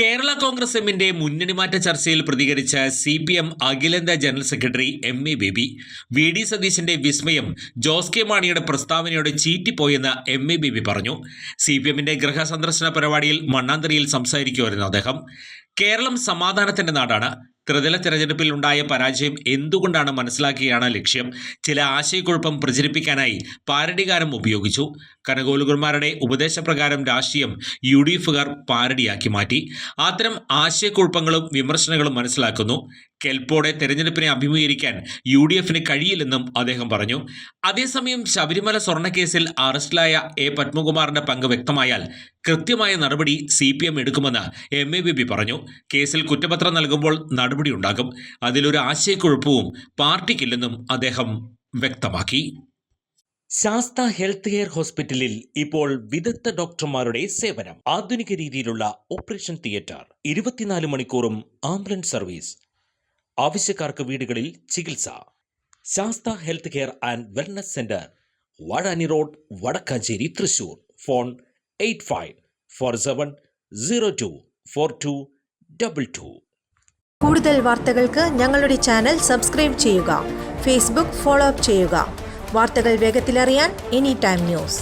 കേരള കോൺഗ്രസ് എമ്മിന്റെ മുന്നണി മാറ്റ ചർച്ചയിൽ പ്രതികരിച്ച സി പി എം അഖിലേന്ത്യാ general secretary M A Baby V D സതീശന്റെ വിസ്മയം ജോസ് കെ മാണിയുടെ പ്രസ്താവനയോട് ചീറ്റിപ്പോയെന്ന് എം എ ബേബി പറഞ്ഞു. സി പി എമ്മിന്റെ ഗൃഹസന്ദർശന പരിപാടിയിൽ മണ്ണാന്തരിയിൽ സംസാരിക്കുമായിരുന്നു അദ്ദേഹം. കേരളം സമാധാനത്തിന്റെ നാടാണ്. ത്രിതല തെരഞ്ഞെടുപ്പിൽ ഉണ്ടായ പരാജയം എന്തുകൊണ്ടാണ് മനസ്സിലാക്കിയാണ് ലക്ഷ്യം. ചില ആശയക്കുഴപ്പം പ്രചരിപ്പിക്കാനായി പാരടികാരം ഉപയോഗിച്ചു. കനകോലുകുമാരുടെ ഉപദേശപ്രകാരം രാഷ്ട്രീയം യു ഡി എഫുകാർ പാരടിയാക്കി മാറ്റി. അത്തരം ആശയക്കുഴപ്പങ്ങളും വിമർശനങ്ങളും മനസ്സിലാക്കുന്നു. കെൽപ്പോടെ തെരഞ്ഞെടുപ്പിനെ അഭിമുഖീകരിക്കാൻ യു ഡി എഫിന് കഴിയില്ലെന്നും അദ്ദേഹം പറഞ്ഞു. അതേസമയം ശബരിമല സ്വർണക്കേസിൽ അറസ്റ്റിലായ എ പത്മകുമാറിന്റെ പങ്ക് വ്യക്തമായാൽ കൃത്യമായ നടപടി സി പി എം എടുക്കുമെന്ന് എം എ ബി പി പറഞ്ഞു. കേസിൽ കുറ്റപത്രം നൽകുമ്പോൾ നടപടിയുണ്ടാകും അതിലൊരു ആശയക്കുഴപ്പവും പാർട്ടിക്കില്ലെന്നും അദ്ദേഹം വ്യക്തമാക്കി. ശാസ്ത ഹെൽത്ത് കെയർ ഹോസ്പിറ്റലിൽ ഇപ്പോൾ വിദഗ്ധ ഡോക്ടർമാരുടെ സേവനം. ആധുനിക രീതിയിലുള്ള ഓപ്പറേഷൻ തിയേറ്റർ. ഇരുപത്തിനാല് മണിക്കൂറും ആംബുലൻസ് സർവീസ്. ആവശ്യക്കാർക്ക് വീടുകളിൽ ചികിത്സ. Shastha health care and wellness centre Vazhani road Vadakkanchery Thrissur. Phone eight five four seven zero two four two double two. കൂടുതൽ വാർത്തകൾക്ക് ഞങ്ങളുടെ ചാനൽ സബ്സ്ക്രൈബ് ചെയ്യുക. ഫേസ്ബുക്ക് ഫോളോ അപ്പ് ചെയ്യുക. വാർത്തകൾ വേഗത്തിലറിയാൻ എനി ടൈം ന്യൂസ്.